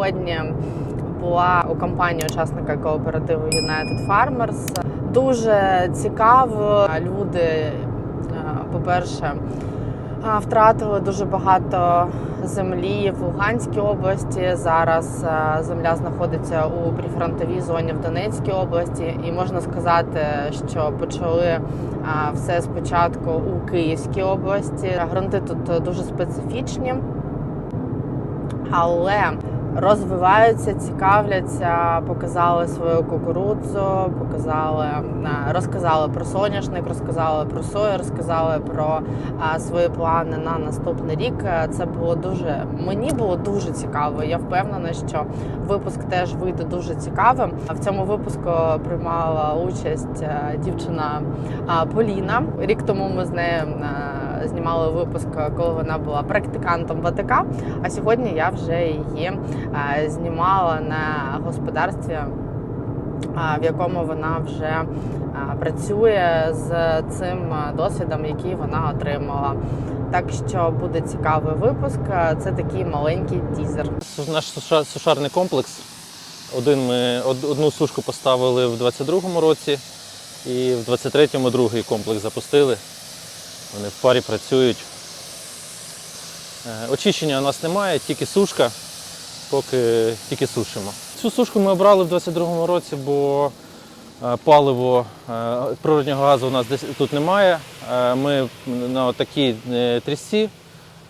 сьогодні була у компанії учасника кооперативу United Farmers. Дуже цікаво. Люди, е, по-перше, е, втратили дуже багато землі в Луганській області. Зараз е, земля знаходиться у прифронтовій зоні в Донецькій області, і можна сказати, що почали все спочатку у Київській області. Грунти тут дуже специфічні, але розвиваються, цікавляться, показали свою кукурудзу, показали, е, розказали про соняшник, розказали про сою, розказали про е, свої плани на наступний рік. Е, Це було дуже мені було дуже цікаво. Я впевнена, що випуск теж вийде дуже цікавим. В цьому випуску приймала участь дівчина Поліна. Рік тому ми з нею знімали випуск, коли вона була практикантом ВТК. А сьогодні я вже її е, знімала на господарстві, е, в якому вона вже е, працює з цим досвідом, який вона отримала. Так що буде цікавий випуск. Це такий маленький тізер. Наш сушарний комплекс. Один ми одну сушку поставили в 22-му році, і в 23-му другий комплекс запустили. Вони в парі працюють. Е, Очищення у нас немає, тільки сушка, поки тільки сушимо. Цю сушку ми обрали в 22-му році, бо е, паливо е, природнього газу у нас тут немає. Ми на такій трісці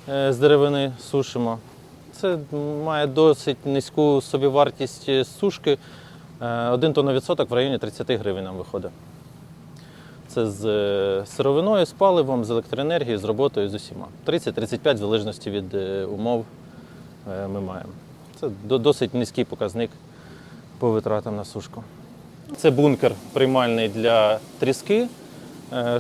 з деревини сушимо. Це має досить низьку собівартість сушки. Один тонна відсоток в районі 30 гривень нам виходить. Це з е, сировиною, з паливом, з електроенергією, з роботою, з усіма. 30-35 в залежності від е, умов е, ми маємо. Це досить низький показник по витратам на сушку. Це бункер приймальний для тріски,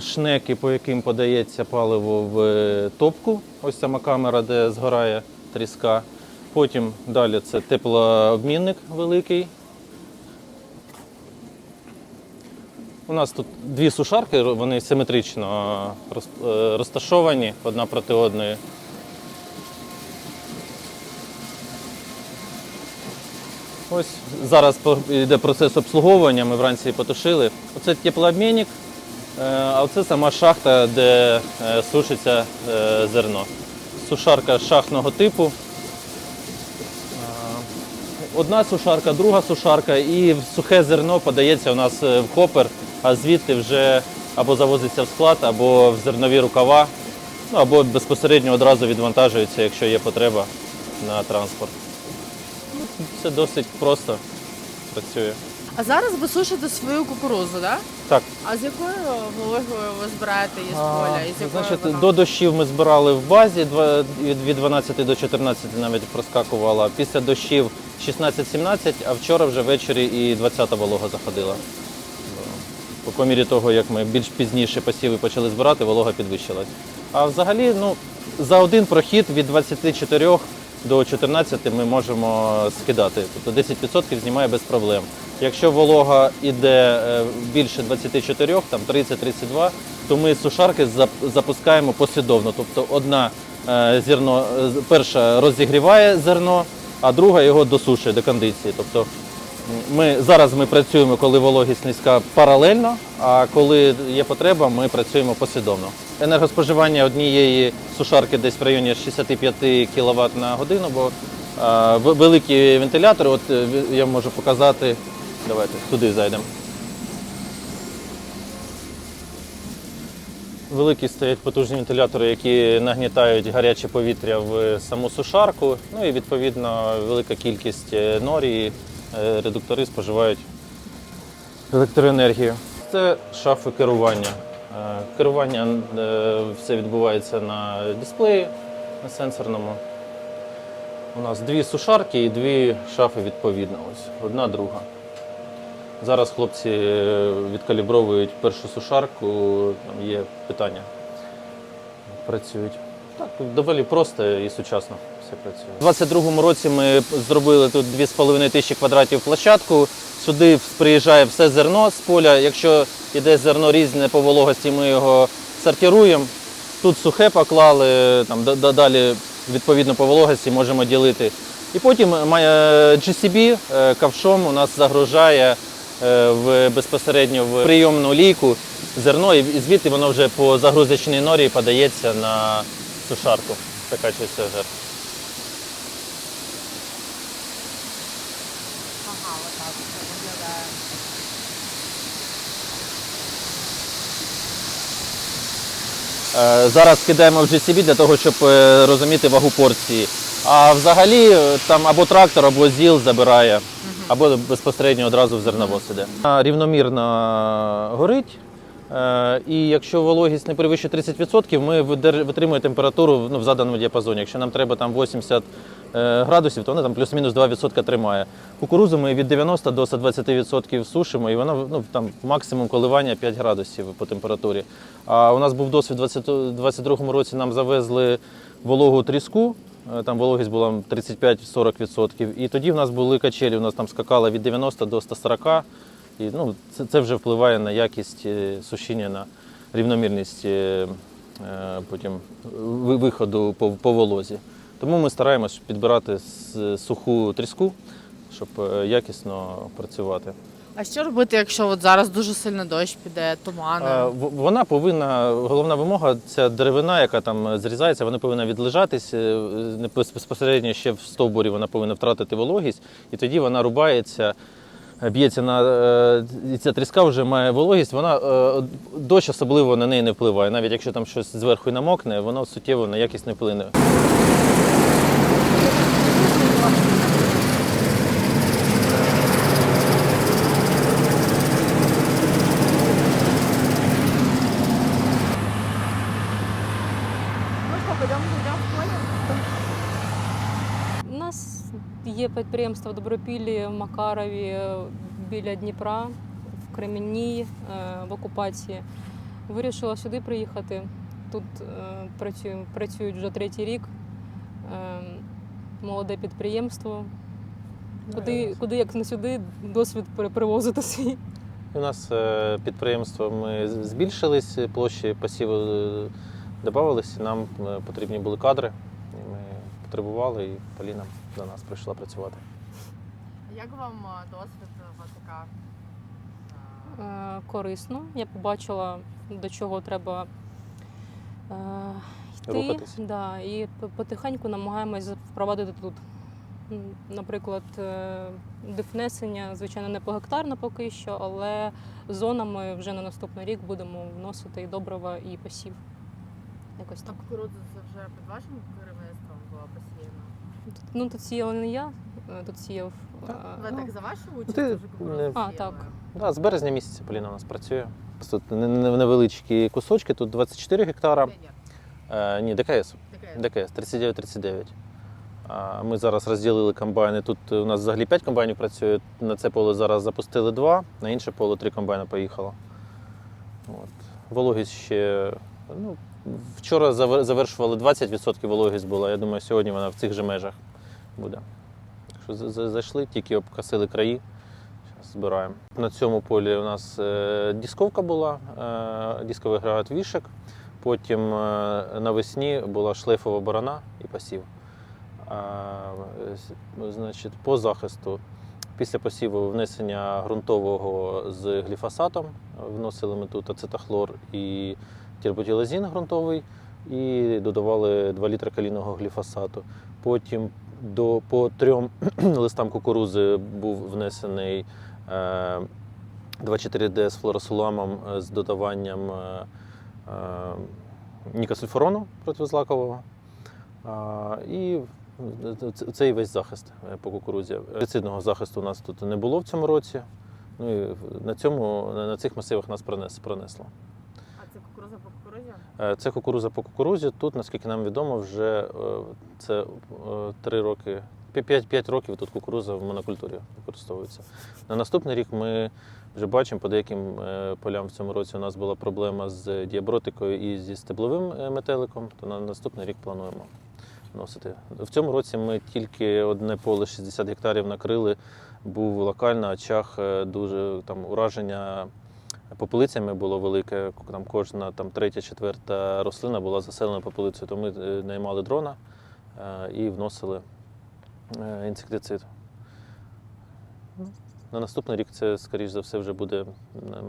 шнеки, по яким подається паливо в топку. Ось сама камера, де згорає тріска. Потім далі це теплообмінник великий. У нас тут дві сушарки, вони симетрично е, розташовані одна проти одної. Ось зараз йде процес обслуговування, ми вранці потушили. Оце теплообмінник, е, а це сама шахта, де е, сушиться е, зерно. Сушарка шахтного типу. Е, Одна сушарка, друга сушарка, і сухе зерно подається у нас е, в хопер, а звідти вже або завозиться в склад, або в зернові рукава, ну, або безпосередньо одразу відвантажується, якщо є потреба на транспорт. Це досить просто працює. А зараз ви сушите свою кукурузу, так? Так, А з якою вологою ви збираєте її з поля? І з якою значить, вона? до дощів ми збирали в базі від від 12 до 14 навіть проскакувала. Після дощів 16-17, а вчора вже ввечері і 20 волога заходила. По, мірі того, як ми більш пізніше посіви почали збирати, волога підвищилась. А взагалі, ну, за один прохід від 24 до 14 ми можемо скидати. Тобто 10% знімає без проблем. Якщо волога йде е, більше 24, там 30-32, то ми сушарки запускаємо послідовно. Тобто одна е, зерно, е, перша розігріває зерно, а друга його досушує до кондиції. Тобто ми, зараз ми працюємо, коли вологість низька паралельно, а коли є потреба, ми працюємо послідовно. Енергоспоживання однієї сушарки десь в районі 65 кВт на годину, бо а, великі вентилятори, от е, я можу показати, давайте туди зайдемо. Великі стоять потужні вентилятори, які нагнітають гаряче повітря в саму сушарку. Ну і відповідно велика кількість е, норії, редуктори споживають електроенергію. Це шафи керування. Е, Керування е, все відбувається на дисплеї на сенсорному. У нас дві сушарки і дві шафи відповідно. Ось одна друга. Зараз хлопці е, відкалібровують першу сушарку, там є питання. Працюють. Так, доволі просто і сучасно все працює. У 22-му році ми зробили тут 2,5 тисячі квадратів площадку. Сюди приїжджає все зерно з поля. Якщо йде зерно різне по вологості, ми його сортируємо. Тут сухе поклали, там да- да- далі відповідно по вологості можемо ділити І потім GCB е, ковшом у нас загружає е, в безпосередньо в прийомну лійку зерно, і звідти воно вже по загрузочній норі подається на сушарку. Ага, отак це виглядає. Е, Зараз кидаємо в GCB для того, щоб е, розуміти вагу порції. А взагалі е, там або трактор, або ЗІЛ забирає, або безпосередньо одразу в зерновоз іде. Рівномірно горить. Е, І якщо вологість не перевищує 30%, ми витримуємо температуру ну, в заданому діапазоні. Якщо нам треба там 80 е, градусів, то вона там плюс-мінус 2% тримає. Кукурузу ми від 90 до 120% сушимо, і вона ну, там максимум коливання 5 градусів по температурі. А у нас був досвід у 2022 році, нам завезли вологу тріску. е, Там вологість була 35-40%. І тоді в нас були качелі, у нас там скакала від 90 до 140. І ну, це, це вже впливає на якість е, сушіння, на рівномірність е, е, потім виходу по, по волозі. Тому ми стараємось підбирати суху тріску, щоб якісно працювати. А що робити, якщо от зараз дуже сильно дощ піде, тумани? Е, Вона повинна, головна вимога, ця деревина, яка там зрізається, вона повинна відлежатись безпосередньо ще в стовбурі вона повинна втратити вологість, і тоді вона рубається, б'ється на е, і ця тріска вже має вологість. Вона е, дощ особливо на неї не впливає. Навіть якщо там щось зверху і намокне, воно суттєво на якість не вплине. Ну що, підемо в поле? У нас є підприємство в Добропіллі, в Макарові, біля Дніпра, в Кремінній, е, в окупації. Вирішила сюди приїхати. Тут е, працюю, працюють вже третій рік. Е, Молоде підприємство. Куди, куди як не сюди, досвід привозити свій. У нас підприємство ми збільшились, площі посіву додавались, і нам потрібні були кадри. Потребували, і Поліна до нас прийшла працювати. Як вам е, досвід ВТК? Е, Корисно. Я побачила, до чого треба е, йти. Рухатись. Да, і потихеньку намагаємось впровадити тут. Наприклад, е, звичайно, не погектарно поки що, але зонами вже на наступний рік будемо вносити і добрива, і посів. Якось А так. кукурудза це вже під вашим керівництвом була посіяна? Тут, ну, тут сіяла не я, е, тут сіяв. Е, Ви ну, так за вашу участь ти вже не- А, так. Да, з березня місяця Поліна у нас працює. Тут не- не- невеличкі кусочки, тут 24 гектара. Е, ні, ДКС. ДКС 39-39. А, Ми зараз розділили комбайни. Тут у нас взагалі 5 комбайнів працює. На це поле зараз запустили 2, на інше поле 3 комбайни поїхало. От. Вологість ще. Ну, вчора завершували 20% вологість була. Я думаю, сьогодні вона в цих же межах буде. Так що за- за- зайшли, тільки обкасили краї. Збираємо. На цьому полі у нас е, дісковка була, е, дисковий агрегат вішек. Потім е, навесні була шлейфова борона і посів. Значить, по захисту. Після посіву внесення ґрунтового з гліфосатом. Вносили ми тут ацетахлор і терботілазін ґрунтовий, і додавали 2 літри калійного гліфосату. Потім до, по трьом листам кукурузи був внесений е, 2,4D з флоросуламом з додаванням е, е, нікосульфурону протизлакового. І ц- цей весь захист е, по кукурудзі. Гербіцидного захисту у нас тут не було в цьому році. Ну і на цьому на цих масивах нас пронесло. А це кукурудза по кукурудзі? Е, Це кукуруза по кукурузі. Тут, наскільки нам відомо, вже е, це 3 роки, 5, років тут кукуруза в монокультурі використовується. На наступний рік ми вже бачимо по деяким е, полям в цьому році у нас була проблема з діабротикою і зі стебловим е, метеликом, то на наступний рік плануємо носити. В цьому році ми тільки одне поле 60 гектарів накрили. Був локально очаг е, дуже там ураження попелицями було велике. Там кожна там третя, четверта рослина була заселена попелицею. То ми е, наймали дрона е, і вносили е, інсектицид. Ну, На наступний рік це, скоріш за все, вже буде,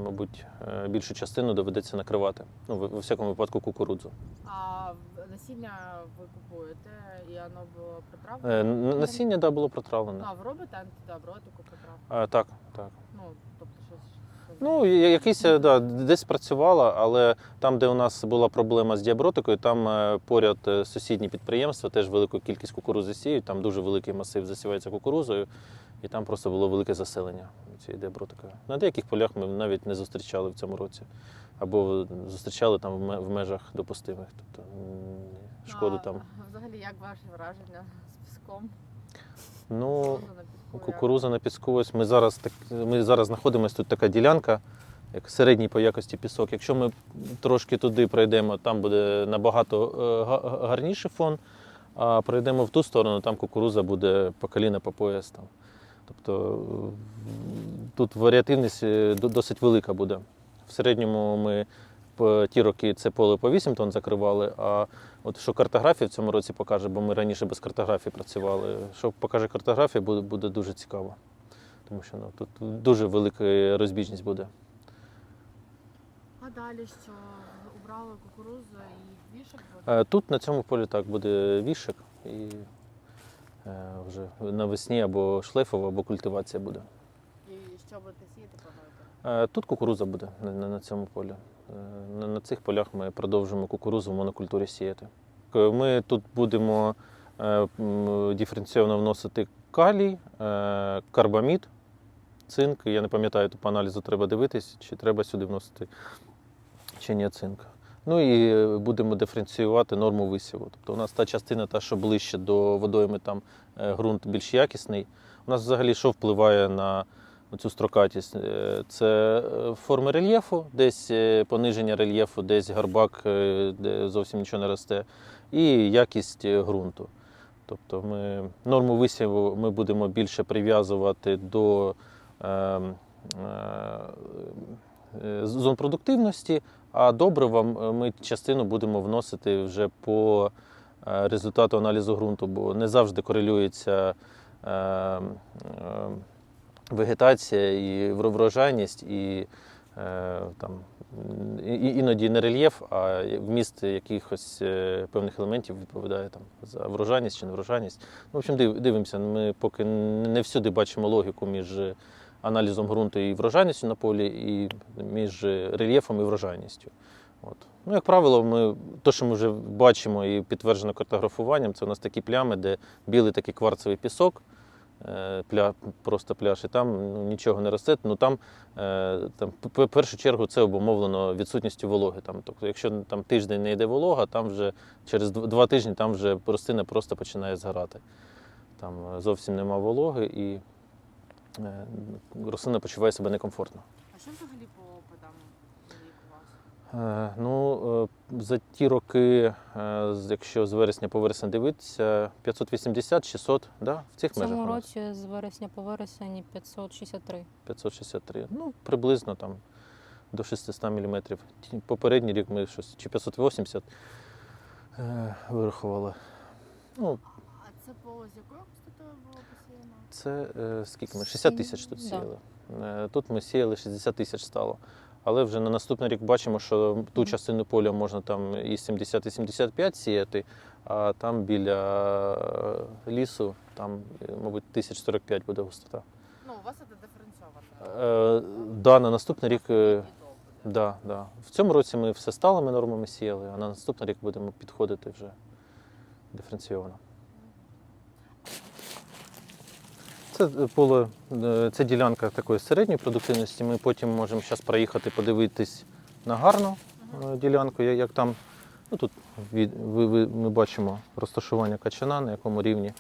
мабуть, більшу частину доведеться накривати. Ну, в- у всякому випадку кукурудзу. А насіння ви купуєте, і воно було протравлене? Насіння да, було протравлене. А, ви робите антидобротику протравку? Так, так. Ну, тобто щось. щось- Ну, якийсь е, да, десь працювала, але там, де у нас була проблема з діабротикою, там е, поряд е, сусідні підприємства теж велику кількість кукурузи сіють, там дуже великий масив засівається кукурузою, і там просто було велике заселення цією діабротикою. На деяких полях ми навіть не зустрічали в цьому році. Або зустрічали там в ме- в межах допустимих. Тобто шкоду А, там. Взагалі, як ваші враження з піском? Ну, Як? Кукуруза на піску. Ось ми зараз так ми зараз знаходимося тут така ділянка, як середній по якості пісок. Якщо ми трошки туди пройдемо, там буде набагато е, гарніший фон. А пройдемо в ту сторону, там кукуруза буде по коліна по пояс. Там. Тобто тут варіативність е, досить велика буде. В середньому ми ті роки це поле по 8 тонн закривали. А от що картографія в цьому році покаже, бо ми раніше без картографії працювали. Що покаже картографія, буде, буде дуже цікаво. Тому що ну, тут дуже велика розбіжність буде. А далі що? Убрали кукурудзу і вішок буде? Е, Тут на цьому полі так буде вішик і е, вже навесні або шлейфова, або культивація буде. І що будете сіяти плануєте? Е, Тут кукуруза буде на, цьому полі. Е, На, цих полях ми продовжуємо кукурузу в монокультурі сіяти. Е, Ми тут будемо е, м, диференційовано вносити калій, е, карбамід, цинк. Я не пам'ятаю, по аналізу треба дивитись, чи треба сюди вносити чи ні цинк. Ну і е, будемо диференціювати норму висіву. Тобто у нас та частина, та, що ближче до водойми, там е, ґрунт більш якісний. У нас взагалі що впливає на цю строкатість? Е, Це е, форми рельєфу, десь е, пониження рельєфу, десь гарбак, де зовсім нічого не росте, і якість ґрунту. Тобто ми норму висіву ми будемо більше прив'язувати до е, е, е, зон продуктивності, а добрива ми частину будемо вносити вже по результату аналізу ґрунту, бо не завжди корелюється е, е, вегетація і врожайність, і е, там, і- іноді не рельєф, а вміст якихось е, певних елементів відповідає там, за врожайність чи неврожайність. Ну, в общем, див- дивимося, ми поки не всюди бачимо логіку між аналізом ґрунту і врожайністю на полі, і між рельєфом і врожайністю. От. Ну, як правило, ми, то, що ми вже бачимо і підтверджено картографуванням, це у нас такі плями, де білий такий кварцевий пісок, пля, просто пляж, і там ну, нічого не росте. Ну, там, е, там, в першу чергу це обумовлено відсутністю вологи. Там, тобто, якщо там тиждень не йде волога, там вже через два тижні там вже рослина просто починає згорати. Там е, зовсім нема вологи і е, рослина почуває себе некомфортно. А що взагалі по опитам на рік у вас? Е, Ну, е, за ті роки, е, якщо з вересня по вересень дивитися, 580-600, да? в цих В цьому нас. році з вересня по вересень 563. 563. Ну, приблизно там до 600 мм. Попередній рік ми щось чи 580 е, вирахували. Ну, А це поле з якою частотою було посіяно? це е, скільки ми? 60 тисяч тут сіяли. Е, Тут ми сіяли 60 тисяч стало. Але вже на наступний рік бачимо, що ту частину поля можна там і 70, і 75 сіяти, а там біля е, лісу, там, е, мабуть, 1045 буде густота. Ну, у вас це диференційовано. Е, да, на наступний рік. е. Да, да. В цьому році ми все сталими нормами сіяли, а на наступний рік будемо підходити вже диференційовано. Це поле, е, це ділянка такої середньої продуктивності. Ми потім можемо зараз проїхати, подивитись на гарну е, ділянку, як там. Ну, тут від, ви, ви, ми бачимо розташування качана, на якому рівні.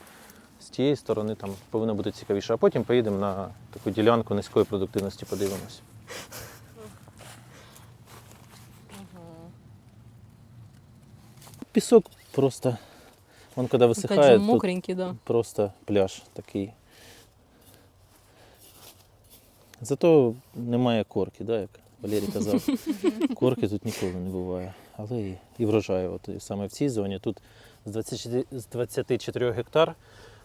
З тієї сторони там повинно бути цікавіше. А потім поїдемо на таку ділянку низької продуктивності, подивимось. Пісок просто, он коли висихає, тут мокренький, да. просто пляж такий. Зато немає корки, да, як Валерій казав. Корки тут ніколи не буває. Але і, і врожаю. От і саме в цій зоні тут з 24, з 24 гектар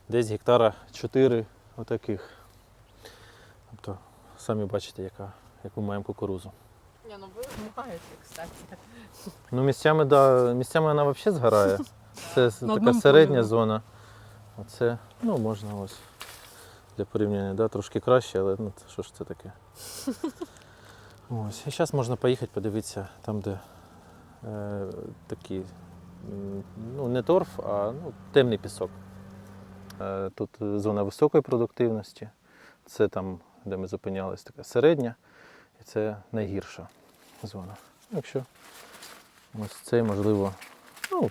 Десь гектара 4 отаких. Тобто, самі бачите, яка, яку маємо кукурузу. Ні, ну ви маєте, кстати. Ну, місцями, да, місцями вона взагалі згорає. Це така середня зона. Оце, ну, можна ось для порівняння, да, трошки краще, але ну, що ж це таке? Ось. І зараз можна поїхати подивитися там, де е, такі, ну, не торф, а ну, темний пісок. Е, тут зона високої продуктивності. Це там, де ми зупинялись, така середня, і це найгірша зона. Якщо Ось цей, можливо, ну,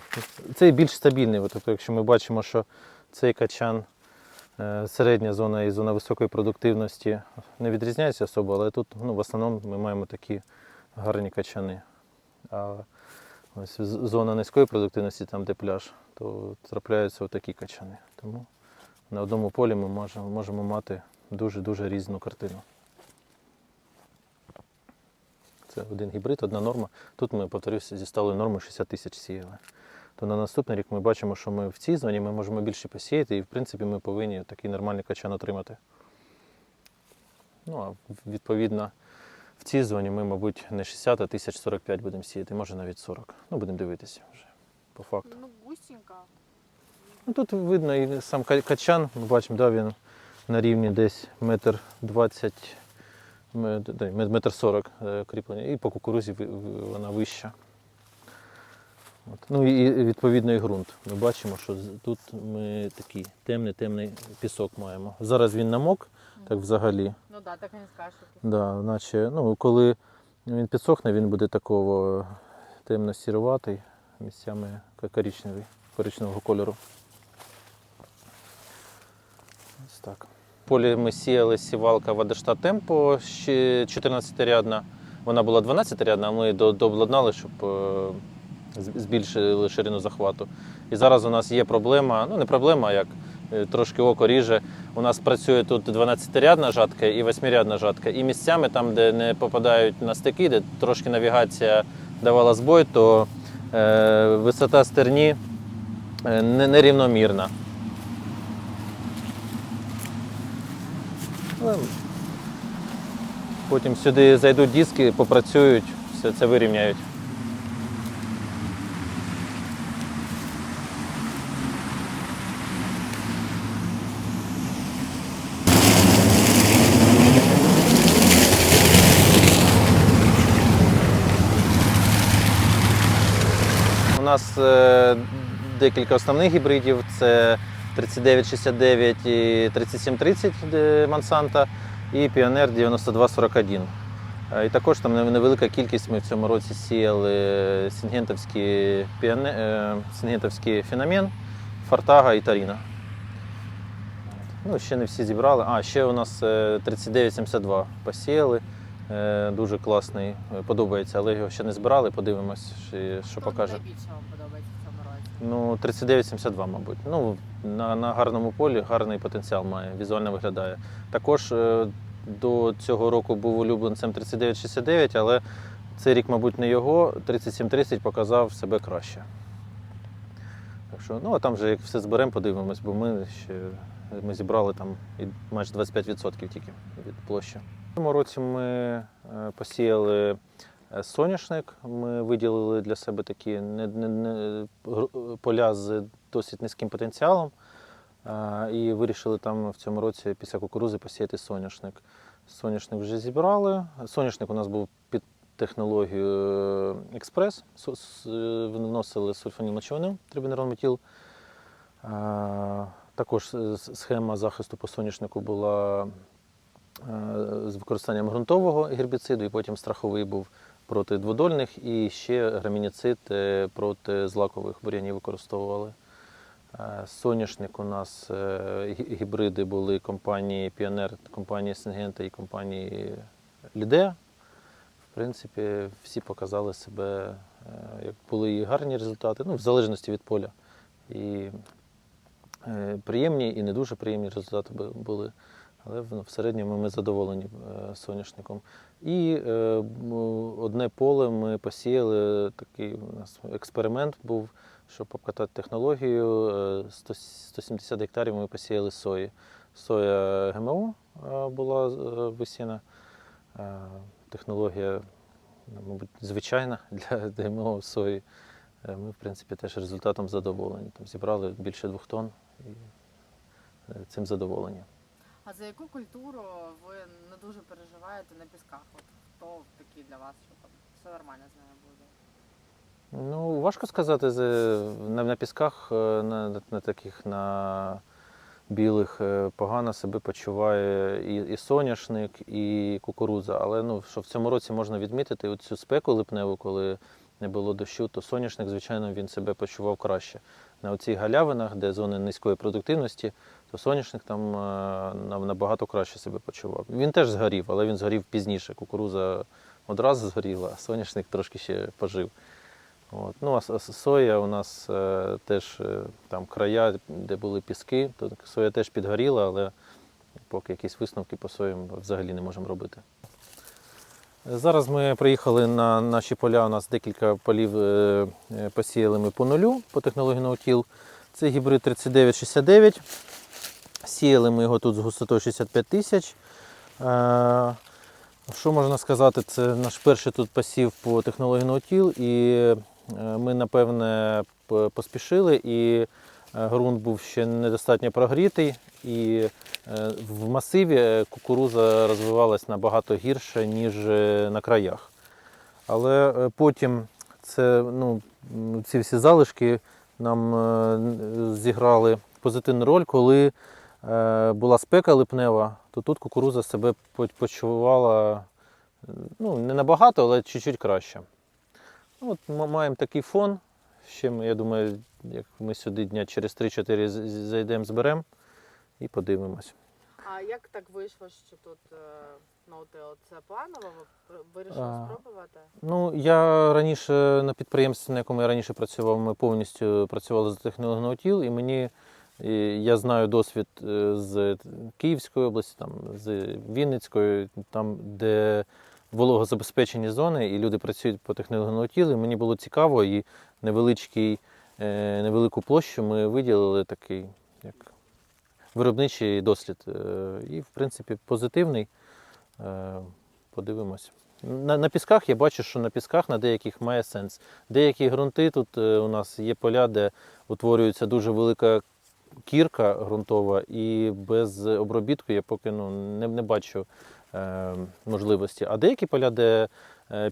цей більш стабільний. Тобто, якщо ми бачимо, що цей качан, середня зона і зона високої продуктивності не відрізняються особо, але тут ну, в основному ми маємо такі гарні качани. А ось зона низької продуктивності, там де пляж, то трапляються такі качани. Тому на одному полі ми можемо, можемо мати дуже-дуже різну картину. Це один гібрид, одна норма. Тут ми, повторюся, зі сталою нормою 60 тисяч сіяли. То на наступний рік ми бачимо, що ми в цій зоні ми можемо більше посіяти, і в принципі ми повинні такий нормальний качан отримати. Ну, а відповідно, в цій зоні ми, мабуть, не 60, а 1045 будемо сіяти, може навіть 40. Ну, будемо дивитися вже по факту. Ну, густенько. Ну, тут видно і сам качан, ми бачимо, да, він на рівні десь метр двадцять, ме- да, ме- метр сорок е, кріплення, і по кукурузі вона вища. От. Ну і відповідно і ґрунт. Ми бачимо, що тут ми такий темний, темний пісок маємо. Зараз він намок, так взагалі. Ну да, так не скажеш. що Да, наче, ну, коли він підсохне, він буде такого темно-сіруватий, місцями коричневий, коричневого кольору. Ось так. Полі ми сіяли сівалка Вадештат Темпо ще 14-рядна. Вона була 12-рядна, а ми дообладнали, щоб е, збільшили ширину захвату. І зараз у нас є проблема, ну не проблема, а як е, трошки око ріже. У нас працює тут 12-рядна жатка і 8-рядна жатка. І місцями, там, де не попадають на стики, де трошки навігація давала збой, то е, висота стерні е, не- нерівномірна. Потім сюди зайдуть диски, попрацюють, все це вирівняють. Нас е, декілька основних гібридів: це 3969 і 3730 де Монсанта і Pioneer 9241. Е, І також там невелика кількість ми в цьому році сіяли сінгентовський, е, феномен, Фортага і Таріна. Ну, ще не всі зібрали. А, ще у нас е, 3972 посіяли. Е, Дуже класний, е, подобається, але його ще не збирали. Подивимось, що покаже. найбільше вам подобається в цьому році? Ну, 39,72, мабуть. Ну, на, на гарному полі гарний потенціал має, візуально виглядає. Також е, до цього року був улюбленцем 39,69, але цей рік, мабуть, не його. 37,30 показав себе краще. Так що, ну, а там вже як все зберемо, подивимось, бо ми ще ми зібрали там майже 25% тільки від площі. Цьому році ми е, посіяли Е, Соняшник ми виділили для себе такі не, не, не, поля з досить низьким потенціалом. е, І вирішили там в цьому році після кукурузи посіяти соняшник. Соняшник вже зібрали. Соняшник у нас був під технологію е, експрес. Вносили сульфанілмочовину, трибенеронметіл. Е, Також схема захисту по соняшнику була з використанням ґрунтового гербіциду, і потім страховий був проти дводольних, і ще грамініцид е, проти злакових бур'янів використовували. Е, Соняшник у нас е, гібриди були компанії Піонер, компанії Сингента і компанії Лідеа. В принципі, всі показали себе, е, як були і гарні результати, ну, в залежності від поля. І е, приємні, і не дуже приємні результати були. Але в, середньому ми задоволені е, соняшником. І е, одне поле ми посіяли, такий у нас експеримент був. щоб обкатати технологію. е, 100 170 гектарів ми посіяли сої. Соя ГМО е, була е, висіяна. Е, Технологія, ну, мабуть, звичайна для ГМО сої. Е, Ми, в принципі, теж результатом задоволені. Там зібрали більше двох тонн і е, цим задоволені. А за яку культуру ви не дуже переживаєте на пісках? От хто такий для вас, що там все нормально з нею буде? Ну, важко сказати, на, на пісках, е, на, на, на таких на білих е, погано себе почуває і, і соняшник, і кукурудза. Але ну, що в цьому році можна відмітити цю спеку липневу, коли не було дощу, то соняшник, звичайно, він себе почував краще. На оцих галявинах, де зони низької продуктивності, то соняшник там е, набагато краще себе почував. Він теж згорів, але він згорів пізніше. Кукурудза одразу згоріла, а соняшник трошки ще пожив. От. Ну, а соя у нас е, теж е, там края, де були піски, то соя теж підгоріла, але поки якісь висновки по сої ми взагалі не можемо робити. Зараз ми приїхали на наші поля. У нас декілька полів е, е, посіяли ми по нулю по технології ноутіл. Це гібрид 3969. Сіяли ми його тут з густотою 65 тисяч. Е, Що можна сказати? Це наш перший тут посів по технології ноутіл, і ми, напевне, поспішили, і ґрунт був ще недостатньо прогрітий, і е, в масиві кукуруза розвивалась набагато гірше, ніж е, на краях. Але е, потім це, ну, ці всі залишки нам зіграли позитивну роль, коли була спека липнева, то тут кукуруза себе по- почувала ну, не набагато, але чуть-чуть краще. Ну, От ми маємо такий фон. Ще, я думаю, як ми сюди дня через 3-4 з- з- зайдемо, зберемо і подивимось. А як так вийшло, що тут е, ноутил? Це планово? Ви вирішили спробувати? Ну, я раніше на підприємстві, на якому я раніше працював, ми повністю працювали за технологією Наутіл, і мені і я знаю досвід е, з Київської області, там, з Вінницької, там, де вологозабезпечені зони, і люди працюють по технології Наутіл, і мені було цікаво, і невеличкий, е, невелику площу ми виділили такий, як виробничий дослід. Е, І, в принципі, позитивний. Е, Подивимось. На, на пісках я бачу, що на пісках на деяких має сенс. Деякі ґрунти тут е, у нас є поля, де утворюється дуже велика кірка ґрунтова, і без обробітку я поки ну, не, не бачу е, можливості. А деякі поля, де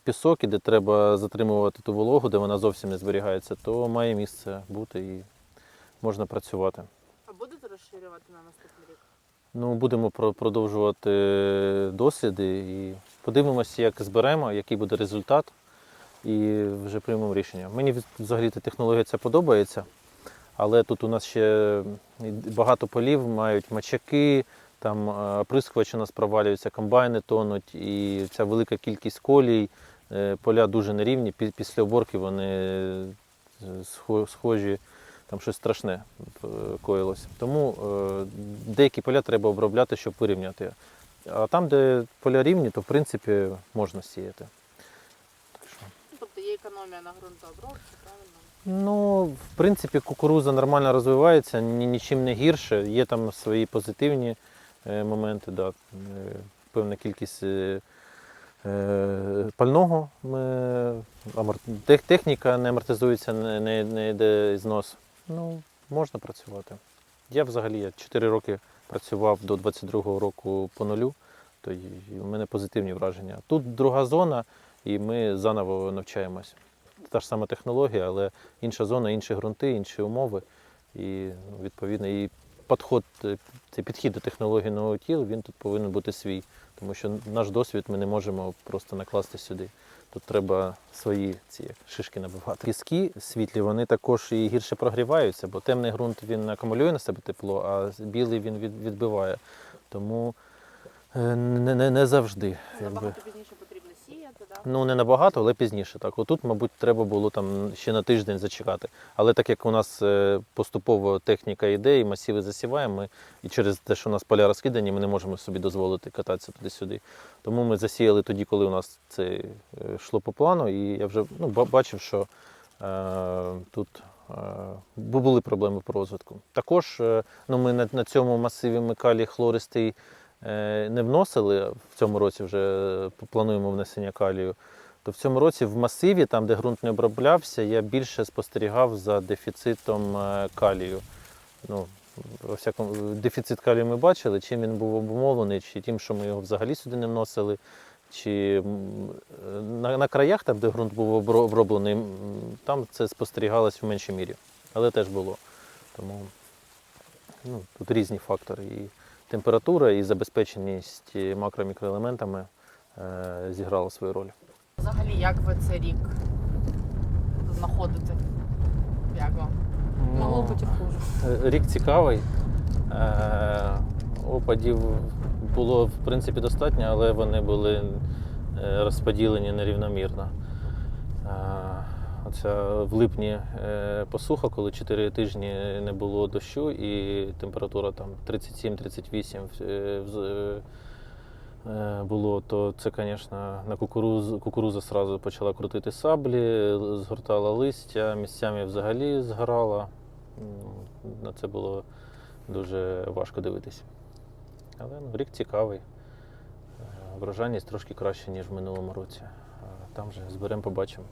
пісок і де треба затримувати ту вологу, де вона зовсім не зберігається, то має місце бути і можна працювати. Розширювати на наступний рік? Ну, будемо продовжувати досліди і подивимося, як зберемо, який буде результат, і вже приймемо рішення. Мені взагалі технологія ця подобається, але тут у нас ще багато полів мають мачаки, там е, оприскувачі у нас провалюються, комбайни тонуть, і ця велика кількість колій, е, поля дуже нерівні. Після уборки вони е, схожі там щось страшне е, коїлося. Тому е, деякі поля треба обробляти, щоб вирівняти. А там, де поля рівні, то в принципі можна сіяти. Тобто є економія на ґрунтообробці, правильно? Ну, в принципі, кукуруза нормально розвивається, нічим не гірше. Є там свої позитивні е, моменти. Да. Певна кількість пального техніка не амортизується, не, йде знос. Ну, можна працювати. Я взагалі я 4 роки працював до 22-го року по нулю, то й у мене позитивні враження. Тут друга зона, і ми заново навчаємось. Та ж сама технологія, але інша зона, інші ґрунти, інші умови. І відповідно і підход, е, цей підхід до технології нового тіл, він тут повинен бути свій. Тому що наш досвід ми не можемо просто накласти сюди. Тут треба свої ці шишки набивати. Піски світлі, вони також і гірше прогріваються, бо темний ґрунт він акумулює на себе тепло, а білий він відбиває. Тому е, не, не, не завжди. Це Набагато пізніше? Ну, не набагато, але пізніше. Так. Отут, мабуть, треба було там ще на тиждень зачекати. Але так як у нас е, поступово техніка йде і масиви засіваємо, ми, і через те, що у нас поля розкидані, ми не можемо собі дозволити кататися туди-сюди. Тому ми засіяли тоді, коли у нас це е, йшло по плану, і я вже ну, бачив, що е, тут е, були проблеми по розвитку. Також ну, ми на, на цьому масиві ми калій хлористий не вносили. В цьому році вже е, плануємо внесення калію. То в цьому році в масиві, там, де ґрунт не оброблявся, я більше спостерігав за дефіцитом е, калію. Ну, во всякому, дефіцит калію ми бачили, чим він був обумовлений, чи тим, що ми його взагалі сюди не вносили, чи е, на, на краях, там, де ґрунт був оброблений, там це спостерігалось в меншій мірі. Але теж було. Тому ну, тут різні фактори. І температура, і забезпеченість макро-мікроелементами е, зіграли свою роль. Взагалі, як ви цей рік знаходите? Як вам? Могло Ну, бути і хуже. Е, Рік цікавий. Е, Опадів було в принципі достатньо, але вони були розподілені нерівномірно. Оця в липні е, посуха, коли 4 тижні не було дощу і температура там 37-38 е, е, було, то це, звісно, на кукурузу, кукуруза сразу почала крутити саблі, згортала листя, місцями взагалі згорала. На це було дуже важко дивитися. Але ну, рік цікавий. Врожайність трошки краще, ніж в минулому році. Там вже зберемо, побачимо.